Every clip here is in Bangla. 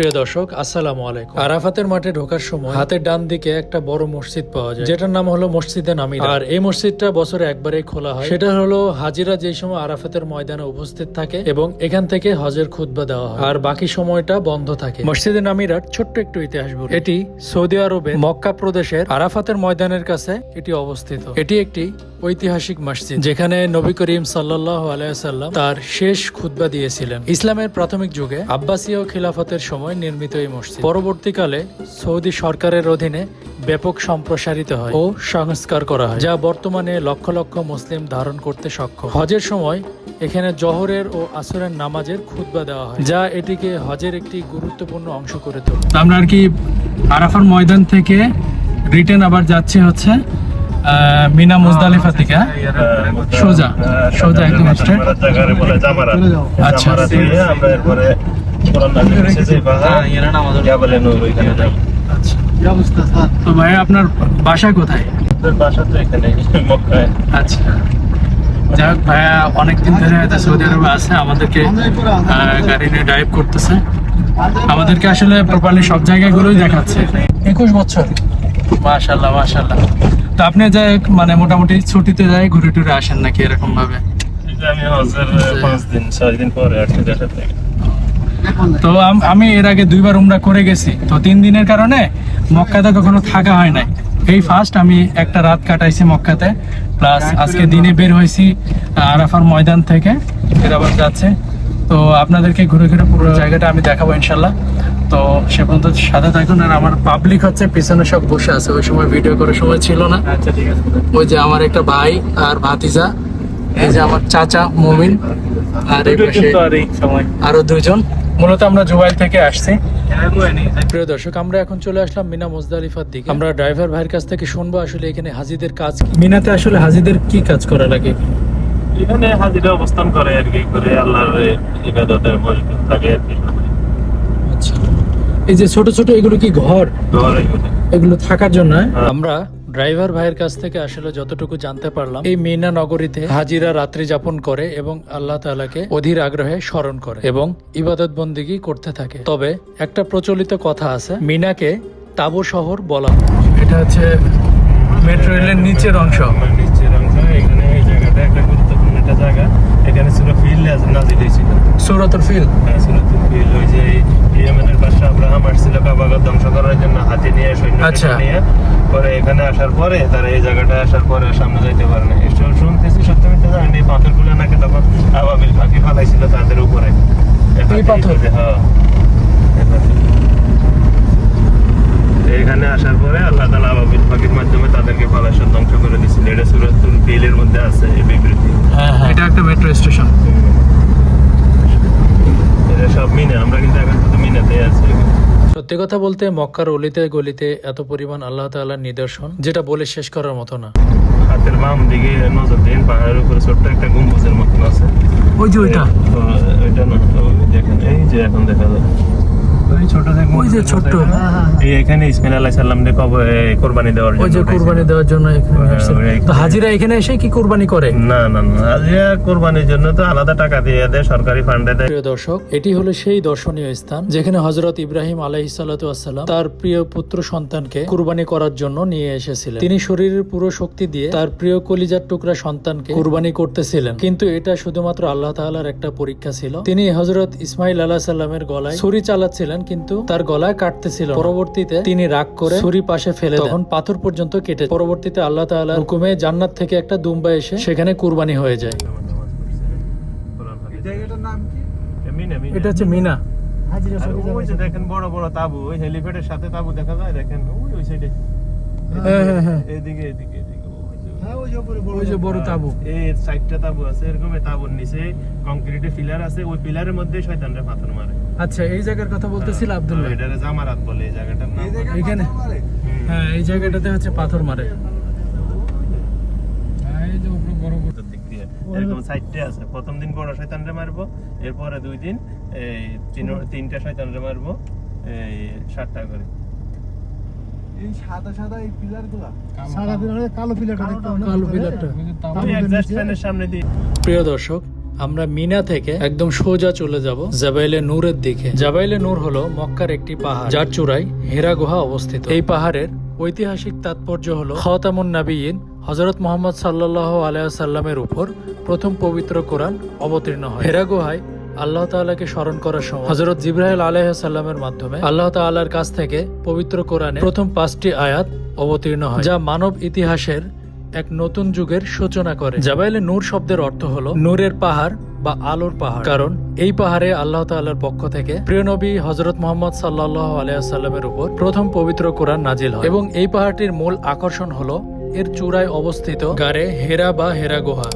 প্রিয় দর্শক, আসসালামু আলাইকুম। আরাফাতের মাঠে ঢোকার সময় হাতের ডান দিকে একটা বড় মসজিদ পাওয়া যায়। যেটার নাম হলো মসজিদে নামির। আর এই মসজিদটা বছরে একবারেই খোলা হয়। সেটা হলো হাজিরা যে সময় আরাফাতের ময়দানে উপস্থিত থাকে এবং এখান থেকে হজের খুতবা দেওয়া হয়। আর বাকি সময়টা বন্ধ থাকে। মসজিদে নামিরার ছোট্ট একটু ইতিহাস বলি। এটি সৌদি আরবের মক্কা প্রদেশের আরাফাতের ময়দানের কাছে এটি অবস্থিত। এটি একটি ঐতিহাসিক মসজিদ, যেখানে নবী করিম সাল্লাহ আলাইসাল্লাম তার শেষ খুতবা দিয়েছিলেন। ইসলামের প্রাথমিক যুগে আব্বাসীয় খিলাফতের সময় নির্মিত এই মসজিদ। পরবর্তীকালে সৌদি সরকারের অধীনে ব্যাপক সম্প্রসারিত হয় ও সংস্কার করা হয় যা বর্তমানে লক্ষ লক্ষ মুসলিম ধারণ করতে সক্ষম। হজের সময় এখানে জহরের ও আসরের নামাজের খুতবা দেওয়া হয় যা এটিকে হজের একটি গুরুত্বপূর্ণ অংশ করে তোলে। আমরা আর কি আরাফার ময়দান থেকে রিটার্ন আবার যাচ্ছি হচ্ছে আহ, মিনা মুজদালিফা থেকে হ্যাঁ? সোজা সোজা একদম আচ্ছা। আমরা এরপরে আচ্ছা তো ভাই আপনার বাসা কোথায়? বাসা তো এখানে মক্কায় আচ্ছা। যাই হোক ভাইয়া অনেকদিন ধরে হয়তো সৌদি আরবে আছে আমাদেরকে গাড়ি নিয়ে ড্রাইভ করতেছে। আমাদেরকে আসলে প্রপারলি সব জায়গাগুলোই দেখাচ্ছে। একুশ বছর। মাশাল্লাহ মাশাল্লাহ তো আপনি যে মানে মোটামুটি ছুটিতে যাই ঘুরে টুরে আসেন নাকি এরকম ভাবে আমি হজের পাঁচ দিন ছয় দিন পরে আসছি দেশের থেকে। তো আমি এর আগে দুইবার উমরা করে গেছি। তো তিন দিনের কারণে মক্কাতে কখনো থাকা হয় নাই। এই ফার্স্ট আমি একটা রাত কাটাইছি মক্কাতে প্লাস আজকে দিনে বের হয়েছি আরাফার ময়দান থেকে ফের আবার যাচ্ছে। তো আপনাদেরকে ঘুরে ঘুরে পুরো জায়গাটা আমি দেখাবো ইনশাল্লাহ তো সে পর্যন্ত সাথে থাকুন আর আমার পাবলিক হচ্ছে পিছনে সব বসে আছে। ওই সময় ভিডিও করার সময় ছিল না। আচ্ছা ঠিক আছে। ওই যে আমার একটা ভাই আর ভাতিজা এই যে আমার চাচা মুমিন আর এই পাশে আর এই সময়। আরও দুইজন মূলত আমরা জুবাইল থেকে আসছি। প্রিয় দর্শক আমরা এখন চলে আসলাম মিনা মুজদালিফার দিকে। আমরা ড্রাইভার ভাইয়ের কাছ থেকে শুনব আসলে এখানে হাজিদের কাজ কি। মিনাতে আসলে হাজিদের কি কাজ করা লাগে? এখানে হাজিরা অবস্থান করে আর কি করে আল্লাহর ইবাদতের মসজিদ থাকে আর কি আচ্ছা। এই যে ছোট ছোট এগুলো কি ঘর? ঘর এগুলো। থাকার জন্য। আমরা ড্রাইভার ভাইয়ের কাছ থেকে আসলে যতটুকু জানতে পারলাম এই মিনা নগরীতে হাজিরা রাত্রি যাপন করে এবং আল্লাহ তালাকে অধীর আগ্রহে স্মরণ করে এবং ইবাদত বন্দিগি করতে থাকে। তবে একটা প্রচলিত কথা আছে মিনাকে তাবু শহর বলা এটা হচ্ছে মেট্রো রেলের নিচের অংশ। নিচের অংশ এখানে এই জায়গাটা একটা গুরুত্বপূর্ণ একটা জায়গা এখানে ছিল ফিল্ড নাজিল হয়েছিল সৌরতর ফিল হ্যাঁ, সুরতুল ফিল ওই যে ইয়েমেনের বাদশা আব্রাহাম আসছিল কাবাগর ধ্বংস করার জন্য হাতি নিয়ে সৈন্য আচ্ছা। নিয়ে। পরে এখানে আসার পরে তারা এই জায়গাটায় আসার পরে সামনে যাইতে পারে না শুনতেছি সত্যি মিথ্যে জানি এই পাথরগুলো নাকি তখন আবাবিল পাখি ফালাইছিল তাদের উপরে। এই পাথর? হ্যাঁ। এখানে আসার পরে আল্লাহ তালা আবাবিল পাখির মাধ্যমে তাদেরকে ফালাইসব ধ্বংস করে দিচ্ছিল এটা সুরতুল ফিলের মধ্যে আছে বিবৃতি। হ্যাঁ হ্যাঁ। এটা একটা মেট্রো স্টেশন এটা সব মিনে আমরা কিন্তু এখন শুধু মিনাতে আছি। সত্যি কথা বলতে মক্কার অলিতে গলিতে এত পরিমাণ আল্লাহ তাআলার নিদর্শন যেটা বলে শেষ করার মতো না। হাতের বাম দিকে নজর দিন পাহাড়ের উপরে ছোট্ট একটা গম্বুজের মতন আছে। ওই যে ওইটা। ওইটা না দেখেন এই যে এখন দেখা যায় ওই ছোট যে ওই যে ছোট্ট। এই এখানে ইসমাইল আলাইহিস সালাম দিয়ে কব দেওয়ার জন্য ওই যে কুরবানি দেওয়ার জন্য এখানে আসছে। ওই তো হাজিরা এখানে এসে কি কুরবানি করে? না না না। আজিয়া কোরবানির জন্য তো আলাদা টাকা দিয়ে দেয় সরকারি ফান্ডে দেয়। প্রিয় দর্শক এটি হলো সেই দর্শনীয় স্থান যেখানে হজরত ইব্রাহিম আলাইহিসাল্লাম তার প্রিয় পুত্র সন্তানকে কুরবানি করার জন্য নিয়ে এসেছিলেন। তিনি শরীরের পুরো শক্তি দিয়ে তার প্রিয় কলিজার টুকরা সন্তানকে কুরবানি করতেছিলেন। কিন্তু এটা শুধুমাত্র আল্লাহ তাআলার একটা পরীক্ষা ছিল। তিনি হজরত ইসমাইল আলাহ সাল্লামের গলায় ছুরি চালাচ্ছিলেন কিন্তু তার গলায় কাটতেছিল পরবর্তীতে তিনি রাগ করে ছুরি পাশে ফেলে তখন পাথর পর্যন্ত কেটে পরবর্তীতে আল্লাহ তাআলার হুকুমে জান্নাত থেকে একটা দুম্বা এসে সেখানে কুরবানি হয়ে যায়। মিনে, মিনে। এটা হচ্ছে মিনা। ওই যে দেখেন বড় বড় তাবু ওই হেলিপ্যাডের সাথে তাবু দেখা যায়? দেখেন ওই ওই সাইডে হ্যাঁ হ্যাঁ হ্যাঁ। এদিকে এদিকে। ওই যে- বড় তাবু। এই সাইডটা তাবু আছে এরকম তাবুর নিচে কংক্রিটের পিলার আছে ওই পিলারের মধ্যে শয়তানরা পাথর মারে। আচ্ছা এই জায়গার কথা বলতেছিল আব্দুল্লাহ। হ্যাঁ, এটারে জামারাত বলে এই জায়গাটার নাম। এখানে? হ্যাঁ এই জায়গাটাতে হচ্ছে পাথর মারে। হ্যাঁ, এরকম সাইডটা আছে। প্রথম দিন বড় শয়তানরে মারবো এরপরে দুই দিন এই তিন তিনটা শয়তানরে মারবো এই সাতটা করে। এই সাদা সাদা এই পিলার সাদা পিলার কালো পিলারটা কালো পিলারটা অ্যাডজাস্ট ফ্যানের সামনে দিয়ে। প্রিয় দর্শক আমরা মিনা থেকে একদম সোজা চলে যাব জাবাইলে নূরের দিকে। জাবাইলে নূর হলো মক্কার একটি পাহাড় যার চূড়ায় হেরা গুহা অবস্থিত। এই পাহাড়ের ঐতিহাসিক তাৎপর্য হলো খতামুন নাবিয়িন হজরত মোহাম্মদ সাল্লাহ আলাইসাল্লামের উপর প্রথম পবিত্র কোরআন অবতীর্ণ হয়। হেরা গুহায় আল্লাহ তাআলাকে স্মরণ করার সময় হজরত জিব্রাহিল আলাইসাল্লামের মাধ্যমে আল্লাহ তাআলার কাছ থেকে পবিত্র কোরআনে প্রথম পাঁচটি আয়াত অবতীর্ণ হয়, যা মানব ইতিহাসের এক নতুন যুগের সূচনা করে। জাবাইলে নূর শব্দের অর্থ হলো নূরের পাহাড় বা আলোর পাহাড়। কারণ এই পাহাড়ে আল্লাহ তাআলার পক্ষ থেকে প্রিয় নবী হজরত মোহাম্মদ সাল্লাহ আলাইসাল্লামের উপর প্রথম পবিত্র কোরআন নাজিল হয়। এবং এই পাহাড়টির মূল আকর্ষণ হলো এর চূড়ায় অবস্থিত গারে হেরা বা হেরা গুহা।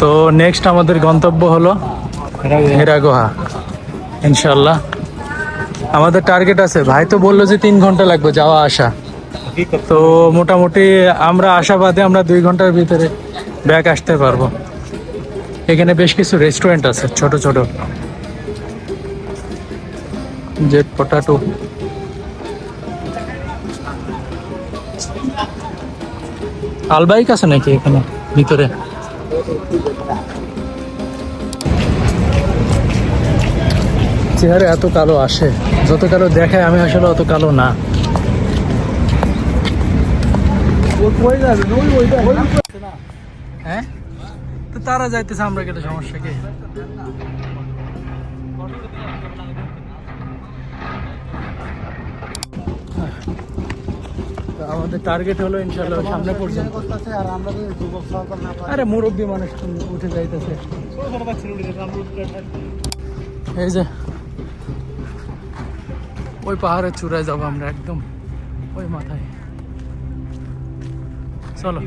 তো নেক্সট আমাদের গন্তব্য হলো হেরা গুহা ইনশাল্লাহ আমাদের টার্গেট আছে। ভাই তো বলল যে তিন ঘণ্টা লাগবে যাওয়া, আসা। তো মোটামুটি আমরা আশাবাদে আমরা দুই ঘণ্টার ভিতরে ব্যাক আসতে পারব। এখানে বেশ কিছু রেস্টুরেন্ট আছে, ছোট ছোট। জেট পটাটো আলবাইক আছে নাকি এখানে, ভিতরে? চেহারা এত কালো আসে। যত কালো দেখায়, আমি আসলে অত কালো না। হ্যাঁ? তারা যাইতেছে, আমরা গেলে সমস্যা কি? আমাদের টার্গেট হলো ইনশাল্লাহ সামনে পর্যন্ত। আরে মুরব্বী মানুষ উঠে যাইতেছে। এই যে ওই পাহাড়ের চূড়ায় যাব আমরা একদম। ওই মাথায়। চলো।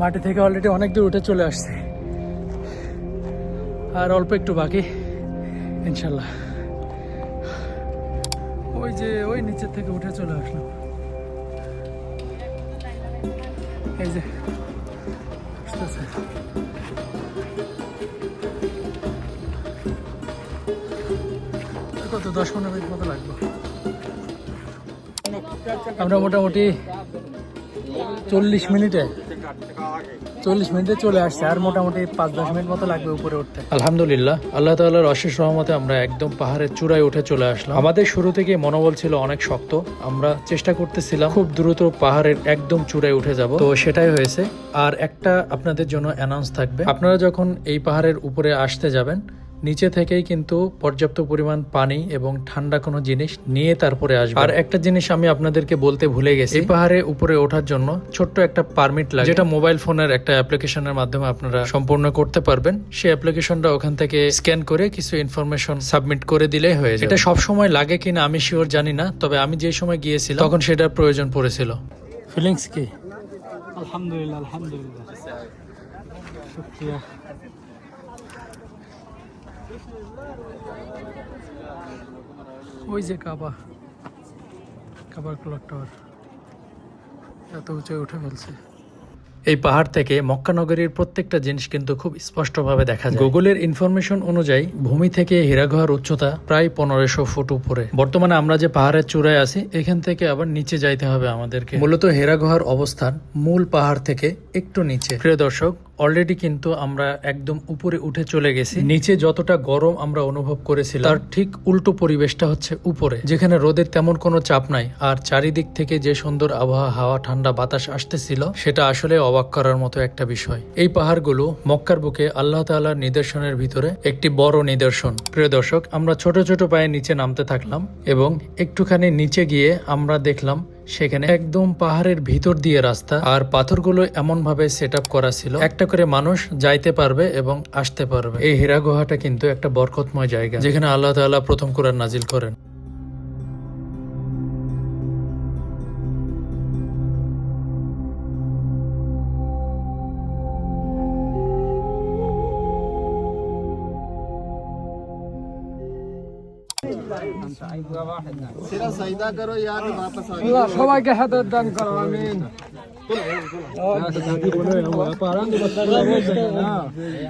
মাটি থেকে অলরেডি অনেক দূর উঠে চলে আসছে। আর অল্প একটু বাকি ইনশাল্লাহ ওই যে ওই নিচের থেকে উঠে চলে আসলাম। এই যে কত, দশ পনেরো মিনিট মতো লাগবে। আমরা মোটামুটি চল্লিশ মিনিটে। চল্লিশ মিনিটে চলে আসছে, আর মোটামুটি পাঁচ দশ মিনিট মতো লাগবে উপরে উঠতে। আলহামদুলিল্লাহ, আল্লাহ তাআলার অশেষ রহমতে আমরা একদম পাহাড়ের চূড়ায় উঠে চলে আসলাম। আমাদের শুরু থেকে মনোবল ছিল অনেক শক্ত, আমরা চেষ্টা করতেছিলাম খুব দ্রুত পাহাড়ের একদম চূড়ায় উঠে যাব। তো সেটাই হয়েছে। আর একটা আপনাদের জন্য অ্যানাউন্স থাকবে। আপনারা যখন এই পাহাড়ের উপরে আসতে যাবেন নিচে থেকেই কিন্তু পর্যাপ্ত পরিমাণ পানি এবং ঠান্ডা কোনো জিনিস নিয়ে তারপরে আসবে। আর একটা জিনিস আমি আপনাদেরকে বলতে ভুলে গেছি। এই পাহাড়ে উপরে ওঠার জন্য ছোট্ট একটা পারমিট লাগে যেটা মোবাইল ফোনের একটা অ্যাপ্লিকেশনের মাধ্যমে আপনারা সম্পূর্ণ করতে পারবেন। সেই অ্যাপ্লিকেশনটা ওখান থেকে স্ক্যান করে কিছু ইনফরমেশন সাবমিট করে দিলেই হয়ে যাবে। এটা সব সময় লাগে কিনা আমি শিওর জানি না তবে আমি যে সময় গিয়েছিলাম তখন সেটার প্রয়োজন পড়েছিল। ফিলিংস কি? আলহামদুলিল্লাহ আলহামদুলিল্লাহ। ওই যে কাবা। কাবার ক্লক টাওয়ার এত উঁচুয় উঠে ফেলছে। এই পাহাড় থেকে মক্কা নগরীর প্রত্যেকটা জিনিস কিন্তু খুব স্পষ্টভাবে দেখা যায়। গুগলের ইনফরমেশন অনুযায়ী ভূমি থেকে হীরাগুহার উচ্চতা প্রায় পনেরোশো ফুট উপরে। বর্তমানে আমরা যে পাহাড়ের চূড়ায় আছি, এখান থেকে আবার নিচে যাইতে হবে আমাদেরকে। মূলত হীরাগুহার অবস্থান মূল পাহাড় থেকে একটু নিচে। প্রিয় দর্শক অলরেডি কিন্তু আমরা একদম উপরে উঠে চলে গেছি। নিচে যতটা গরম আমরা অনুভব করেছিলাম, তার ঠিক উল্টো পরিবেশটা হচ্ছে উপরে, যেখানে রোদের তেমন কোনো চাপ নাই। আর চারিদিক থেকে যে সুন্দর আবহাওয়া, হাওয়া, ঠান্ডা বাতাস আসতেছিল, সেটা আসলে অবাক করার মতো একটা বিষয়। এই পাহাড়গুলো মক্কার বুকে আল্লাহ তাআলার নিদর্শনের ভিতরে একটি বড় নিদর্শন। প্রিয় দর্শক, আমরা ছোট ছোট পায়ে নিচে নামতে থাকলাম এবং একটুখানি নিচে গিয়ে আমরা দেখলাম সেখানে একদম পাহাড়ের ভিতর দিয়ে রাস্তা আর পাথরগুলো এমন ভাবে সেট আপ করা ছিল, একটা করে মানুষ যাইতে পারবে এবং আসতে পারবে। এই হেরা গুহাটা কিন্তু একটা বরকতময় জায়গা, যেখানে আল্লাহ তাল্লাহ প্রথম কোরআন নাজিল করেন। সবাইকে হাতের দান করো আমিন।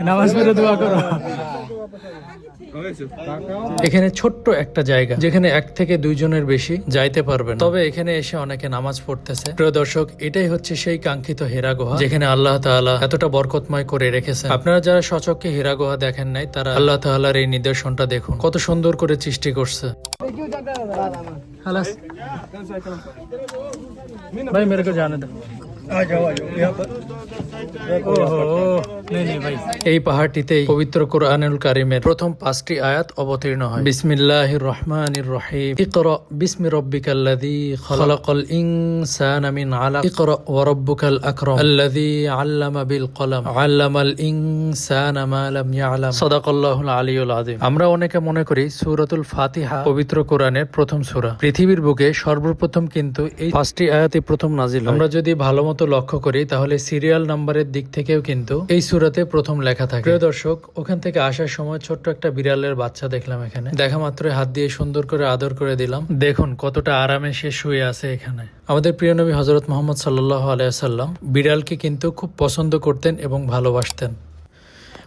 নামাজ পড়ে দোয়া করো। এখানে ছোট্ট একটা জায়গা যেখানে এক থেকে দুইজনের বেশি যাইতে পারবে তবে এখানে এসে অনেকে নামাজ পড়তেছে। প্রিয় দর্শক এটাই হচ্ছে সেই কাঙ্ক্ষিত হেরা গুহা যেখানে আল্লাহ তাআলা এতটা বরকতময় করে রেখেছে আপনারা যারা সচককে হেরা গুহা দেখেন নাই তারা আল্লাহ তাআলার এই নিদর্শনটা দেখুন। কত সুন্দর করে সৃষ্টি করছে। ভাই মেরে জানে দেখ এই পাহাড়টিতে পবিত্র কোরআনুল কারিমের প্রথম পাঁচটি আয়াত অবতীর্ণ হয়। বিসমিল্লাহ রহমান ইকর আল্লামা বিল কলম। আল্লামাল ইয়ালাম। সাদাকাল্লাহুল আলিউল আমরা অনেকে মনে করি সূরাতুল ফাতিহা পবিত্র কোরআনের প্রথম সূরা। পৃথিবীর বুকে সর্বপ্রথম কিন্তু এই পাঁচটি আয়াতই প্রথম নাজিল আমরা যদি ভালো মতো লক্ষ্য করি, তাহলে সিরিয়াল নাম্বারের দিক থেকেও কিন্তু এই সূরাতে প্রথম লেখা থাকে। প্রিয় দর্শক, ওখান থেকে আসার সময় ছোট্ট একটা বিড়ালের বাচ্চা দেখলাম এখানে। দেখা মাত্রই হাত দিয়ে সুন্দর করে আদর করে দিলাম। দেখুন, কতটা আরামে সে শুয়ে আছে এখানে। আমাদের প্রিয় নবী হজরত মোহাম্মদ সাল্লাহ আলাইসাল্লাম বিড়ালকে কিন্তু খুব পছন্দ করতেন এবং ভালোবাসতেন।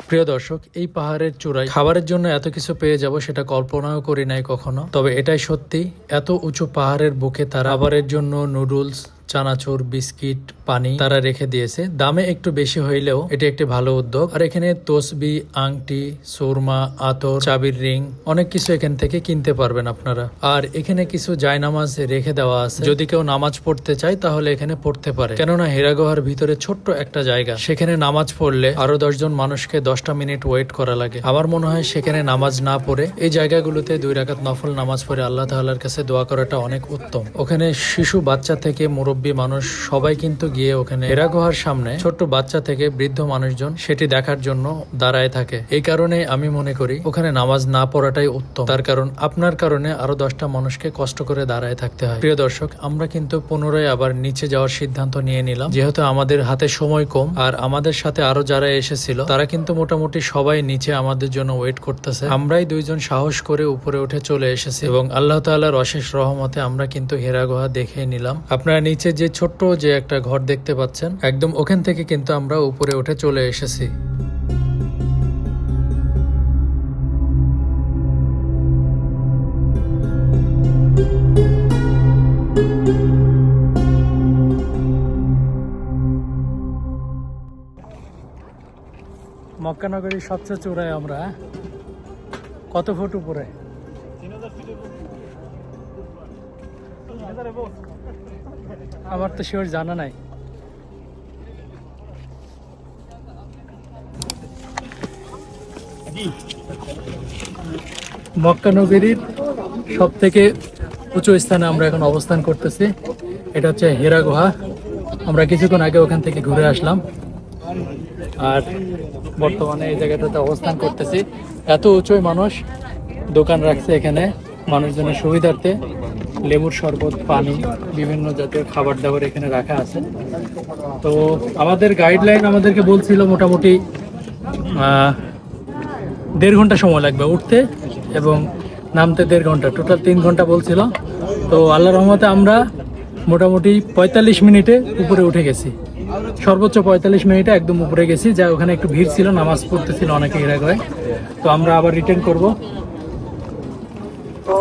প্রিয় দর্শক, এই পাহাড়ের চূড়ায় খাবারের জন্য এত কিছু পেয়ে যাব সেটা কল্পনাও করি নাই কখনো। তবে এটাই সত্যি, এত উঁচু পাহাড়ের বুকে তার খাবারের জন্য নুডলস চানাচুর, বিস্কিট, পানি তারা রেখে দিয়েছে। দামে একটু বেশি হইলেও এটি একটি ভালো উদ্যোগ। আর এখানে তসবি, আংটি, সুরমা, আতর, চাবির রিং, অনেক কিছু এখান থেকে কিনতে পারবেন আপনারা। আর এখানে কিছু জায়নামাজ রেখে দেওয়া আছে। যদি কেউ নামাজ পড়তে চায় তাহলে এখানে পড়তে পারে। কেননা হেরাগোহার ভিতরে ছোট্ট একটা জায়গা। সেখানে নামাজ পড়লে আরও দশজন মানুষকে দশটা মিনিট ওয়েট করা লাগে। আমার মনে হয় সেখানে নামাজ না পড়ে এই জায়গাগুলোতে দুই রাকাত নফল নামাজ পড়ে আল্লাহ তাআলার কাছে দোয়া করাটা অনেক উত্তম। ওখানে শিশু, বাচ্চা থেকে মুরব্বী মানুষ সবাই কিন্তু গিয়ে ওখানে হেরাগোহার সামনে ছোট্ট বাচ্চা থেকে বৃদ্ধ মানুষজন সেটি দেখার জন্য দাঁড়ায় থাকে। এই কারণে আমি মনে করি ওখানে নামাজ না পড়াটাই উত্তম। তার কারণ, আপনার কারণে আরও দশটা মানুষকে কষ্ট করে দাঁড়ায় থাকতে হয়। প্রিয় দর্শক, আমরা কিন্তু পুনরায় আবার নিচে যাওয়ার সিদ্ধান্ত নিয়ে নিলাম। যেহেতু আমাদের হাতে সময় কম, আর আমাদের সাথে আরও যারা এসেছিল, তারা কিন্তু মোটামুটি সবাই নিচে আমাদের জন্য ওয়েট করতেছে। আমরাই দুইজন সাহস করে উপরে উঠে চলে এসেছি এবং আল্লাহ তাআলার অশেষ রহমতে আমরা কিন্তু হেরা গুহা দেখে নিলাম। আপনারা নিচে যে ছোট্ট যে একটা ঘর দেখতে পাচ্ছেন, একদম ওখান থেকে কিন্তু আমরা উপরে উঠে চলে এসেছি মক্কানগরীর সবচেয়ে চূড়ায় আমরা? কত ফুট উপরে আমার তো শিওর জানা নাই। মক্কানগরীর সব থেকে উঁচু স্থানে আমরা এখন অবস্থান করতেছি। এটা হচ্ছে হেরা গুহা। আমরা কিছুক্ষণ আগে ওখান থেকে ঘুরে আসলাম। আর বর্তমানে এই জায়গাটাতে অবস্থান করতেছি। এত উঁচুই মানুষ দোকান রাখছে এখানে মানুষজনের সুবিধার্থে। লেবুর শরবত, পানি, বিভিন্ন জাতীয় খাবার দাবার এখানে রাখা আছে। তো আমাদের গাইডলাইন আমাদেরকে বলছিল মোটামুটি দেড় ঘণ্টা সময় লাগবে উঠতে এবং নামতে দেড় ঘণ্টা। টোটাল তিন ঘণ্টা বলছিল। তো আল্লাহ রহমতে আমরা মোটামুটি পঁয়তাল্লিশ মিনিটে উপরে উঠে গেছি। সর্বোচ্চ পঁয়তাল্লিশ মিনিটে একদম উপরে গেছি। যা ওখানে একটু ভিড় ছিল, নামাজ পড়তেছিল অনেকে এর আগে। তো আমরা আবার রিটার্ন করব। ও।